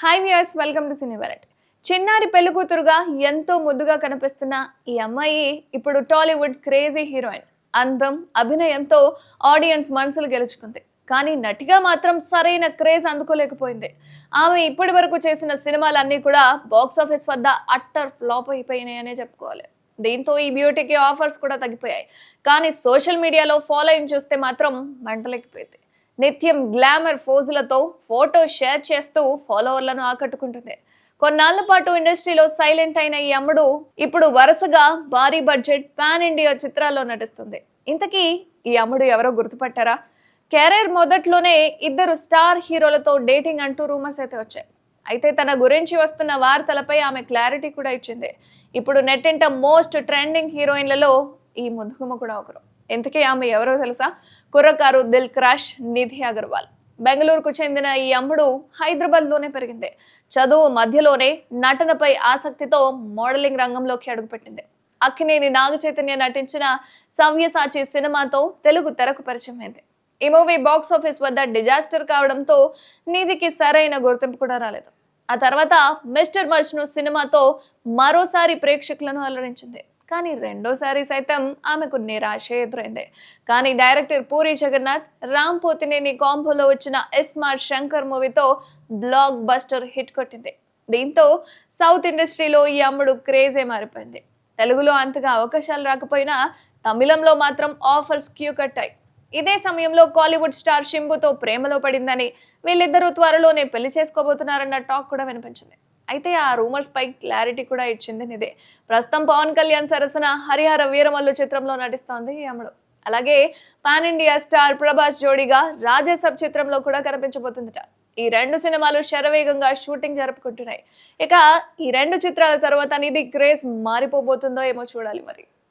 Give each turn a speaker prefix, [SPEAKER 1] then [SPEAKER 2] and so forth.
[SPEAKER 1] Hi viewers welcome to cine variety చిన్నారి పెళ్ళి కూతురుగా ఎంతో ముద్దుగా కనిపిస్తున్న ఈ అమ్మాయి ఇప్పుడు టాలీవుడ్ క్రేజీ హీరోయిన్ అందం అభినయంతో ఆడియన్స్ మనసులు గెలుచుకుంది. కానీ నటిగా మాత్రం సరైన క్రేజ్ అందుకోలేకపోయింది. ఆమె ఇప్పటి వరకు చేసిన సినిమాలన్నీ కూడా బాక్స్ ఆఫీస్ వద్ద అట్టర్ ఫ్లాప్ అయిపోయినాయనే చెప్పుకోవాలి. దీంతో ఈ బ్యూటీకి ఆఫర్స్ కూడా తగ్గిపోయాయి. కానీ సోషల్ మీడియాలో ఫాలోయింగ్ చూస్తే మాత్రం మంటలెక్కిపోయింది నిత్యం గ్లామర్ ఫోజులతో ఫోటో షేర్ చేస్తూ ఫాలోవర్లను ఆకట్టుకుంటుంది. కొన్నాళ్ళ పాటు ఇండస్ట్రీలో సైలెంట్ అయిన ఈ అమ్ముడు ఇప్పుడు వరుసగా భారీ బడ్జెట్ పాన్ ఇండియా చిత్రాల్లో నటిస్తుంది. ఇంతకీ ఈ అమ్ముడు ఎవరో గుర్తుపట్టారా? కెరీర్ మొదట్లోనే ఇద్దరు స్టార్ హీరోలతో డేటింగ్ అంటూ రూమర్స్ అయితే వచ్చాయి. అయితే తన గురించి వస్తున్న వార్తలపై ఆమె క్లారిటీ కూడా ఇచ్చింది. ఇప్పుడు నెట్టింట మోస్ట్ ట్రెండింగ్ హీరోయిన్లలో ఈ ముందుకుమ కూడా ఒకరు. ఇంతకీ ఆమె ఎవరో తెలుసా? కుర్రకారు దిల్ క్రాష్ నిధి అగర్వాల్. బెంగళూరుకు చెందిన ఈ అమ్ముడు హైదరాబాద్లోనే పెరిగింది. చదువు మధ్యలోనే నటనపై ఆసక్తితో మోడలింగ్ రంగంలోకి అడుగుపెట్టింది. అక్కినేని నాగ చైతన్య నటించిన సవ్యసాచి సినిమాతో తెలుగు తెరకు పరిచయం ఈ మూవీ బాక్స్ ఆఫీస్ వద్ద డిజాస్టర్ కావడంతో నిధికి సరైన గుర్తింపు కూడా రాలేదు. ఆ తర్వాత మిస్టర్ మజ్ను సినిమాతో మరోసారి ప్రేక్షకులను అలరించింది. కానీ రెండోసారి సైతం ఆమెకు నిరాశ ఎదురైంది. కానీ డైరెక్టర్ పూరి జగన్నాథ్ రామ్ పోతినేని కాంబోలో వచ్చిన ఎస్మార్ శంకర్ మూవీతో బ్లాక్ బస్టర్ హిట్ కొట్టింది. దీంతో సౌత్ ఇండస్ట్రీలో ఈ అమ్ముడు క్రేజే మారిపోయింది. తెలుగులో అంతగా అవకాశాలు రాకపోయినా తమిళంలో మాత్రం ఆఫర్స్ క్యూ కట్టాయి. ఇదే సమయంలో కాలీవుడ్ స్టార్ షింబుతో ప్రేమలో పడిందని వీళ్ళిద్దరూ త్వరలోనే పెళ్ళి చేసుకోబోతున్నారన్న టాక్ కూడా వినిపించింది. అయితే ఆ రూమర్స్ పై క్లారిటీ కూడా ఇచ్చింది నిదే. ప్రస్తుతం పవన్ కళ్యాణ్ సరసన హరిహర వీరమల్లు చిత్రంలో నటిస్తోంది ఈ అమ్మడు అలాగే పాన్ ఇండియా స్టార్ ప్రభాస్ జోడీగా రాజేసబ్ చిత్రంలో కూడా కనిపించబోతుందట. ఈ రెండు సినిమాలు శరవేగంగా షూటింగ్ జరుపుకుంటున్నాయి. ఇక ఈ రెండు చిత్రాల తర్వాత నిధి క్రేజ్ మారిపోబోతుందో ఏమో చూడాలి మరి.